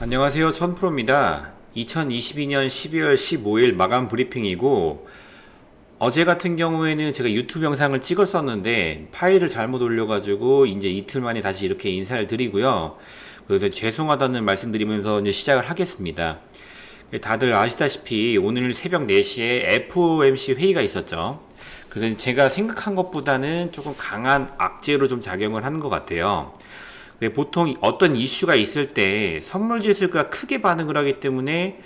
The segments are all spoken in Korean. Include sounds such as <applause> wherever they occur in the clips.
안녕하세요. 천프로입니다. 2022년 12월 15일 마감 브리핑이고 어제 같은 경우에는 제가 유튜브 영상을 찍었었는데 파일을 잘못 올려가지고 이제 이틀 만에 다시 이렇게 인사를 드리고요. 그래서 죄송하다는 말씀드리면서 이제 시작을 하겠습니다. 다들 아시다시피 오늘 새벽 4시에 FOMC 회의가 있었죠. 그래서 제가 생각한 것보다는 조금 강한 악재로 좀 작용을 하는 것 같아요. 네, 보통 어떤 이슈가 있을 때 선물 지수가 크게 반응을 하기 때문에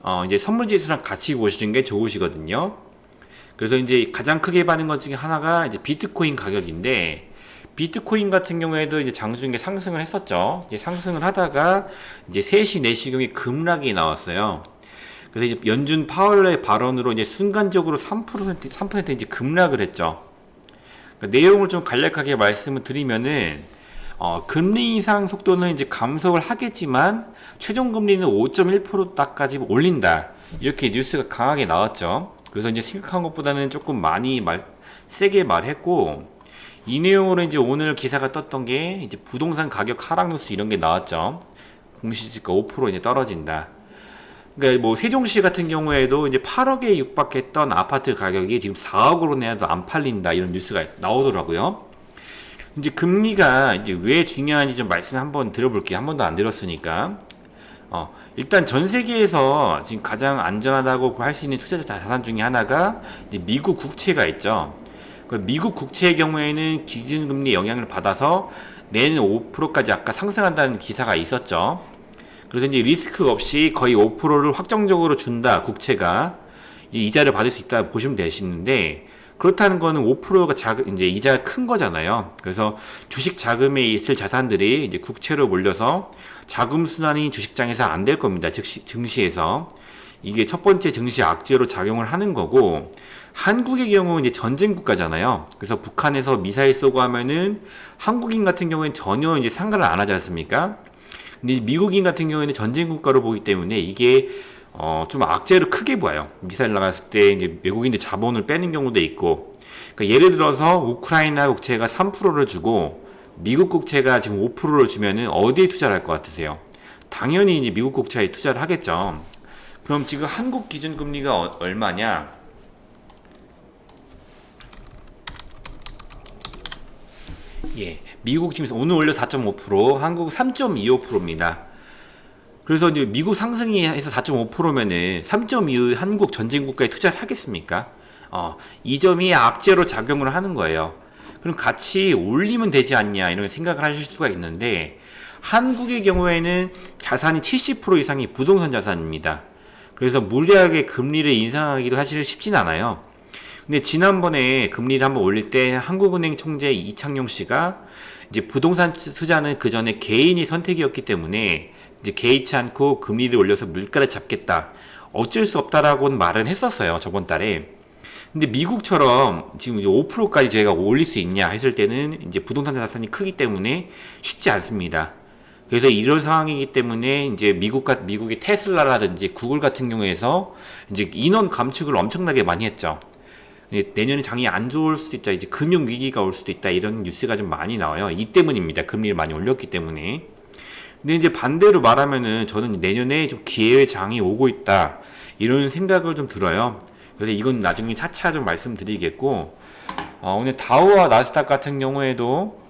어, 이제 선물 지수랑 같이 보시는 게 좋으시거든요. 그래서 이제 가장 크게 반응한 것 중에 하나가 이제 비트코인 가격인데 비트코인 같은 경우에도 이제 장중에 상승을 했었죠. 이제 상승을 하다가 이제 3시, 4시경에 급락이 나왔어요. 그래서 이제 연준 파월의 발언으로 이제 순간적으로 3% 3% 이제 급락을 했죠. 그러니까 내용을 좀 간략하게 말씀을 드리면은 어, 금리 인상 속도는 이제 감소를 하겠지만 최종 금리는 5.1%까지 올린다. 이렇게 뉴스가 강하게 나왔죠. 그래서 이제 생각한 것보다는 조금 많이 말, 세게 말했고 이 내용으로 이제 오늘 기사가 떴던 게 이제 부동산 가격 하락 뉴스 이런 게 나왔죠. 공시지가 5% 이제 떨어진다. 그러니까 뭐 세종시 같은 경우에도 이제 8억에 육박했던 아파트 가격이 지금 4억으로 내도 안 팔린다 이런 뉴스가 나오더라고요. 이제 금리가 이제 왜 중요한지 좀 말씀 한번 들어볼게요. 한 번도 안 들었으니까. 어, 일단 전 세계에서 지금 가장 안전하다고 할 수 있는 투자 자산 중에 하나가 이제 미국 국채가 있죠. 그 미국 국채의 경우에는 기준금리 영향을 받아서 내년 5%까지 아까 상승한다는 기사가 있었죠. 그래서 이제 리스크 없이 거의 5%를 확정적으로 준다, 국채가. 이자를 받을 수 있다 보시면 되시는데, 그렇다는 거는 5%가 작, 이제 이자가 큰 거잖아요. 그래서 주식 자금에 있을 자산들이 이제 국채로 몰려서 자금 순환이 주식장에서 안 될 겁니다. 즉시, 증시에서. 이게 첫 번째 증시 악재로 작용을 하는 거고, 한국의 경우 이제 전쟁 국가잖아요. 그래서 북한에서 미사일 쏘고 하면은 한국인 같은 경우에는 전혀 이제 상관을 안 하지 않습니까? 근데 미국인 같은 경우에는 전쟁 국가로 보기 때문에 이게 어, 좀 악재를 크게 봐요. 미사일 나갔을 때 이제 외국인들 자본을 빼는 경우도 있고. 그러니까 예를 들어서 우크라이나 국채가 3%를 주고 미국 국채가 지금 5%를 주면은 어디에 투자를 할 것 같으세요? 당연히 이제 미국 국채에 투자를 하겠죠. 그럼 지금 한국 기준 금리가 어- 얼마냐? 예, 미국 지금 오늘 올려 4.5%, 한국 3.25%입니다. 그래서 이제 미국 상승이 해서 4.5%면은 3.25 한국 전진 국가에 투자를 하겠습니까? 어, 이 점이 악재로 작용을 하는 거예요. 그럼 같이 올리면 되지 않냐 이런 생각을 하실 수가 있는데 한국의 경우에는 자산이 70% 이상이 부동산 자산입니다. 그래서 무리하게 금리를 인상하기도 사실 쉽진 않아요. 근데 지난번에 금리를 한번 올릴 때 한국은행 총재 이창용 씨가 이제 부동산 투자는 그 전에 개인이 선택이었기 때문에 이제 개의치 않고 금리를 올려서 물가를 잡겠다. 어쩔 수 없다라고는 말은 했었어요. 저번 달에. 근데 미국처럼 지금 이제 5%까지 저희가 올릴 수 있냐 했을 때는 이제 부동산 자산이 크기 때문에 쉽지 않습니다. 그래서 이런 상황이기 때문에 이제 미국과 미국의 테슬라라든지 구글 같은 경우에서 이제 인원 감축을 엄청나게 많이 했죠. 근데 내년에 장이 안 좋을 수도 있다. 이제 금융 위기가 올 수도 있다. 이런 뉴스가 좀 많이 나와요. 이 때문입니다. 금리를 많이 올렸기 때문에. 근데 이제 반대로 말하면은 저는 내년에 좀 기회의 장이 오고 있다. 이런 생각을 좀 들어요. 그래서 이건 나중에 차차 좀 말씀드리겠고, 어, 오늘 다우와 나스닥 같은 경우에도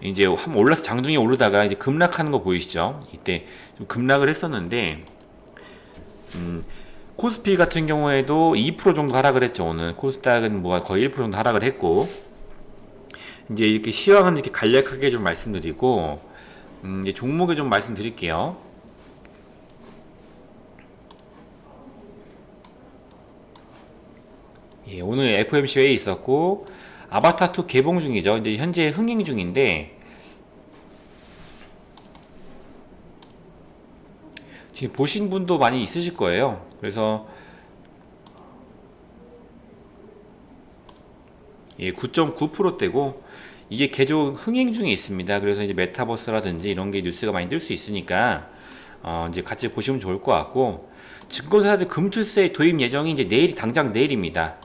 이제 한 올라서 장중에 오르다가 이제 급락하는 거 보이시죠? 이때 좀 급락을 했었는데, 음, 코스피 같은 경우에도 2% 정도 하락을 했죠. 오늘 코스닥은 뭐 거의 1% 정도 하락을 했고, 이제 이렇게 시황은 이렇게 간략하게 좀 말씀드리고, 음, 이제 종목에 좀 말씀드릴게요. 예, 오늘 FMC 회의 있었고 아바타2 개봉 중이죠. 이제 현재 흥행 중인데 보신 분도 많이 있으실 거예요. 그래서 예, 9.9%대고 이게 계속 흥행 중에 있습니다. 그래서 이제 메타버스라든지 이런 게 뉴스가 많이 뜰 수 있으니까 어, 이제 같이 보시면 좋을 것 같고 증권사들 금투세 도입 예정이 이제 내일 당장 내일입니다.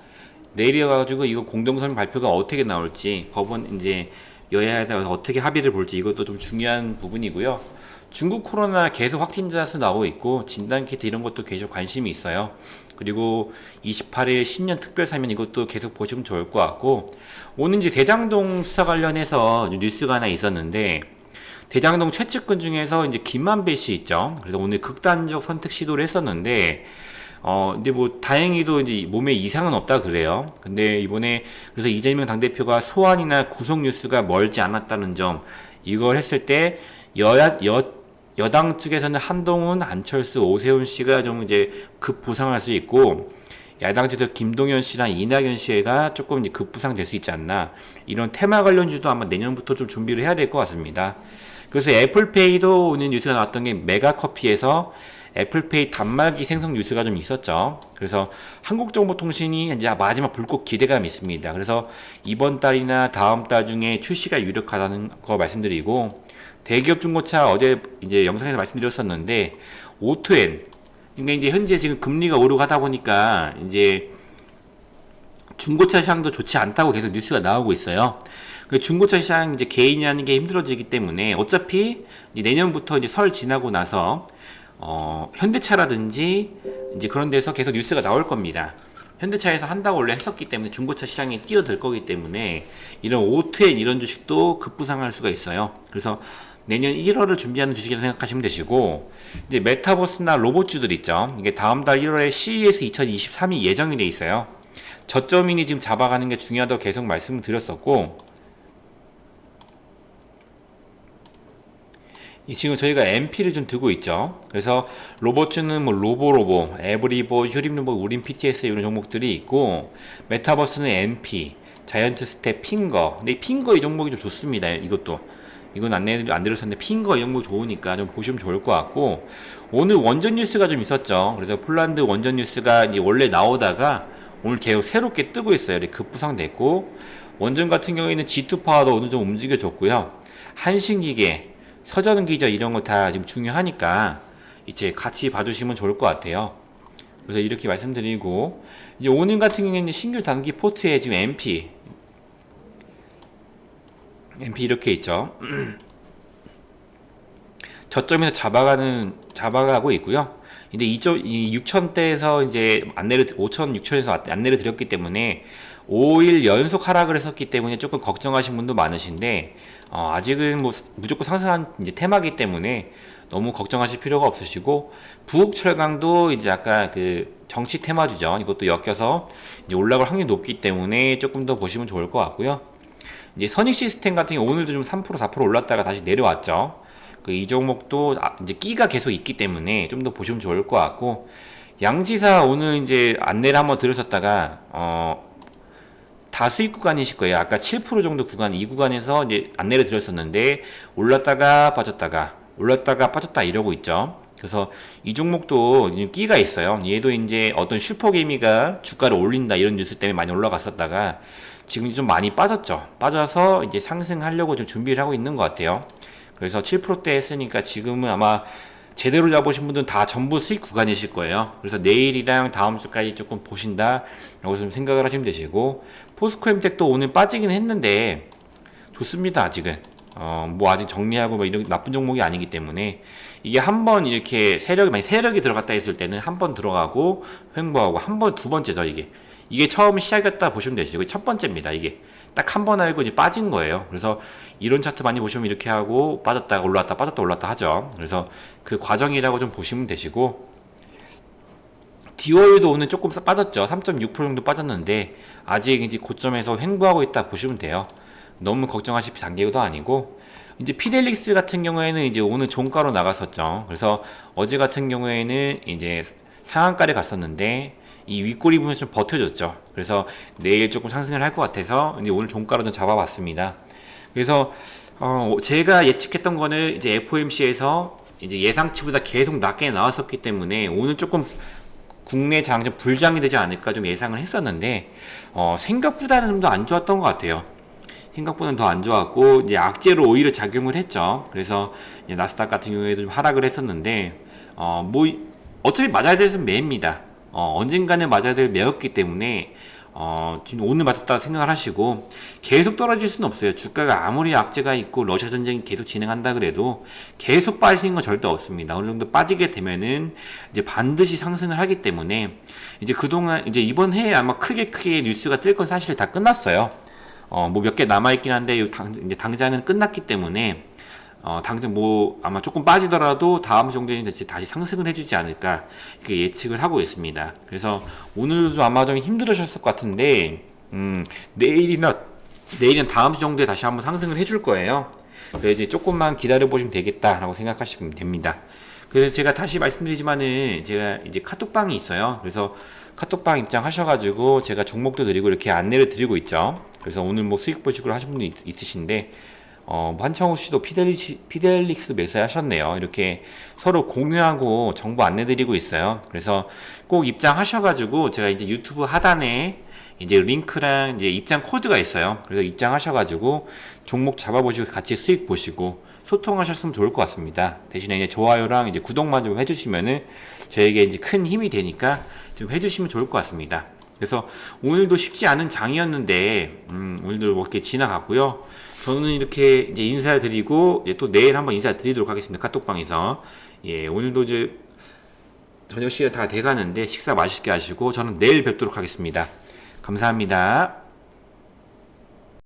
내일이어가지고 이거 공동선 발표가 어떻게 나올지 법원 이제 여야에 따라서 어떻게 합의를 볼지 이것도 좀 중요한 부분이고요. 중국 코로나 계속 확진자 수 나오고 있고 진단 키트 이런 것도 계속 관심이 있어요. 그리고 28일 신년 특별 사면 이것도 계속 보시면 좋을 것 같고 오늘 이제 대장동 수사 관련해서 뉴스가 하나 있었는데 대장동 최측근 중에서 이제 김만배 씨 있죠. 그래서 오늘 극단적 선택 시도를 했었는데 어 근데 뭐 다행히도 이제 몸에 이상은 없다 그래요. 근데 이번에 그래서 이재명 당대표가 소환이나 구속 뉴스가 멀지 않았다는 점 이걸 했을 때 여야 여 여당 측에서는 한동훈, 안철수, 오세훈 씨가 좀 이제 급부상할 수 있고 야당 측에서 김동연 씨랑 이낙연 씨가 조금 이제 급부상될 수 있지 않나 이런 테마 관련주도 아마 내년부터 좀 준비를 해야 될 것 같습니다. 그래서 애플페이도 오늘 뉴스가 나왔던 게 메가커피에서 애플페이 단말기 생성 뉴스가 좀 있었죠. 그래서 한국정보통신이 이제 마지막 불꽃 기대감이 있습니다. 그래서 이번 달이나 다음 달 중에 출시가 유력하다는 거 말씀드리고 대기업 중고차 어제 이제 영상에서 말씀드렸었는데 오토엔 그러니까 이제 현재 지금 금리가 오르고 하다 보니까 이제 중고차 시장도 좋지 않다고 계속 뉴스가 나오고 있어요. 그 중고차 시장 이제 개인이 하는 게 힘들어지기 때문에 어차피 내년부터 이제 설 지나고 나서 어, 현대차라든지 이제 그런 데서 계속 뉴스가 나올 겁니다. 현대차에서 한다고 원래 했었기 때문에 중고차 시장에 뛰어들 거기 때문에 이런 오트엔 이런 주식도 급부상할 수가 있어요. 그래서 내년 1월을 준비하는 주식이라 생각하시면 되시고 이제 메타버스나 로봇주들 있죠. 이게 다음 달 1월에 CES 2023이 예정이 돼 있어요. 저점인이 지금 잡아가는 게 중요하다고 계속 말씀을 드렸었고 지금 저희가 MP를 좀 두고 있죠. 그래서 로봇주는 뭐 로보로보, 에브리보, 휴림로보, 우린 PTS 이런 종목들이 있고 메타버스는 MP, 자이언트 스텝, 핑거. 근데 이 핑거 이 종목이 좀 좋습니다. 이것도 이건 안내 안 드렸었는데 핑거 이 종목 좋으니까 좀 보시면 좋을 것 같고 오늘 원전 뉴스가 좀 있었죠. 그래서 폴란드 원전 뉴스가 이제 원래 나오다가 오늘 계속 새롭게 뜨고 있어요. 이렇게 급부상됐고 원전 같은 경우에는 G2 파워도 오늘 좀 움직여줬고요. 한신기계 서전 기저 이런 거 다 지금 중요하니까 이제 같이 봐주시면 좋을 것 같아요. 그래서 이렇게 말씀드리고 이제 오늘 같은 경우에는 신규 단기 포트에 지금 MP MP 이렇게 있죠. <clears throat> 저점에서 잡아가는 잡아가고 있고요. 근데 이쪽 이 6천대에서 이제 안내를 5천 6천에서 안내를 드렸기 때문에 5일 연속 하락을 했었기 때문에 조금 걱정하신 분도 많으신데 어, 아직은 뭐 무조건 상승한 이제 테마기 때문에 너무 걱정하실 필요가 없으시고 부국철강도 이제 아까 그 정치 테마주죠. 이것도 엮여서 이제 올라갈 확률이 높기 때문에 조금 더 보시면 좋을 것 같고요. 이제 선익 시스템 같은 경우 오늘도 좀 3% 4% 올랐다가 다시 내려왔죠. 그 이 종목도 아, 이제 끼가 계속 있기 때문에 좀 더 보시면 좋을 것 같고 양지사 오늘 이제 안내를 한번 드렸었다가 어 다수익 구간이실 거예요. 아까 7% 정도 구간 이 구간에서 이제 안내를 드렸었는데 올랐다가 빠졌다가 올랐다가 빠졌다 이러고 있죠. 그래서 이 종목도 끼가 있어요. 얘도 이제 어떤 슈퍼게미가 주가를 올린다 이런 뉴스 때문에 많이 올라갔었다가 지금 좀 많이 빠졌죠. 빠져서 이제 상승하려고 좀 준비를 하고 있는 것 같아요. 그래서 7%대 했으니까 지금은 아마 제대로 잡으신 분들은 다 전부 수익 구간이실 거예요. 그래서 내일이랑 다음 주까지 조금 보신다. 라고 좀 생각을 하시면 되시고, 포스코 엠텍도 오늘 빠지긴 했는데, 좋습니다, 아직은. 어, 뭐 아직 정리하고 뭐 이런 나쁜 종목이 아니기 때문에, 이게 한 번 이렇게 세력이, 만약 세력이 들어갔다 했을 때는 한 번 들어가고, 횡보하고, 한 번, 두 번째죠, 이게. 이게 처음 시작이었다 보시면 되시고, 첫 번째입니다, 이게. 딱 한 번 알고 이제 빠진 거예요. 그래서 이런 차트 많이 보시면 이렇게 하고 빠졌다가 올랐다 빠졌다 올랐다 하죠. 그래서 그 과정이라고 좀 보시면 되시고 디오일도 오늘 조금 빠졌죠. 3.6% 정도 빠졌는데 아직 이제 고점에서 횡보하고 있다 보시면 돼요. 너무 걱정하실 단계도 아니고 이제 피델릭스 같은 경우에는 이제 오늘 종가로 나갔었죠. 그래서 어제 같은 경우에는 이제 상한가를 갔었는데 이 윗꼬리 부분 좀 버텨줬죠. 그래서 내일 조금 상승을 할 것 같아서 이제 오늘 종가로 좀 잡아봤습니다. 그래서 어 제가 예측했던 거는 이제 FOMC에서 이제 예상치보다 계속 낮게 나왔었기 때문에 오늘 조금 국내 장좀 불장이 되지 않을까 좀 예상을 했었는데 어 생각보다는 좀 더 안 좋았던 것 같아요. 생각보다는 더 안 좋았고 이제 악재로 오히려 작용을 했죠. 그래서 나스닥 같은 경우에도 좀 하락을 했었는데 어 뭐 어차피 맞아야 될 것은 매입니다. 어 언젠가는 맞아야 될 매였기 때문에 어, 지금 오늘 맞았다 생각을 하시고 계속 떨어질 수는 없어요. 주가가 아무리 악재가 있고 러시아 전쟁이 계속 진행한다 그래도 계속 빠지는 건 절대 없습니다. 어느 정도 빠지게 되면은 이제 반드시 상승을 하기 때문에 이제 그동안 이제 이번 해에 아마 크게 크게 뉴스가 뜰 건 사실 다 끝났어요. 어, 뭐 몇 개 남아 있긴 한데 요 당, 이제 당장은 끝났기 때문에 어, 당장 뭐 아마 조금 빠지더라도 다음 주 정도에는 다시, 다시 상승을 해주지 않을까 이렇게 예측을 하고 있습니다. 그래서 오늘도 아마 좀 힘들으셨을 것 같은데 음, 내일이나 내일은 다음 주 정도에 다시 한번 상승을 해줄 거예요. 그래서 이제 조금만 기다려 보시면 되겠다라고 생각하시면 됩니다. 그래서 제가 다시 말씀드리지만은 제가 이제 카톡방이 있어요. 그래서 카톡방 입장하셔가지고 제가 종목도 드리고 이렇게 안내를 드리고 있죠. 그래서 오늘 뭐 수익 보식으로 하신 분이 있- 있으신데 어, 뭐 한창호 씨도 피델리, 피델릭스 매수하셨네요. 이렇게 서로 공유하고 정보 안내 드리고 있어요. 그래서 꼭 입장하셔가지고 제가 이제 유튜브 하단에 이제 링크랑 이제 입장 코드가 있어요. 그래서 입장하셔가지고 종목 잡아보시고 같이 수익 보시고 소통하셨으면 좋을 것 같습니다. 대신에 이제 좋아요랑 이제 구독만 좀 해주시면은 저에게 이제 큰 힘이 되니까 좀 해주시면 좋을 것 같습니다. 그래서 오늘도 쉽지 않은 장이었는데 음, 오늘도 뭐 이렇게 지나갔고요. 저는 이렇게 이제 인사드리고 이제 또 내일 한번 인사드리도록 하겠습니다. 카톡방에서 예 오늘도 이제 저녁 시간 다 돼가는데 식사 맛있게 하시고 저는 내일 뵙도록 하겠습니다. 감사합니다.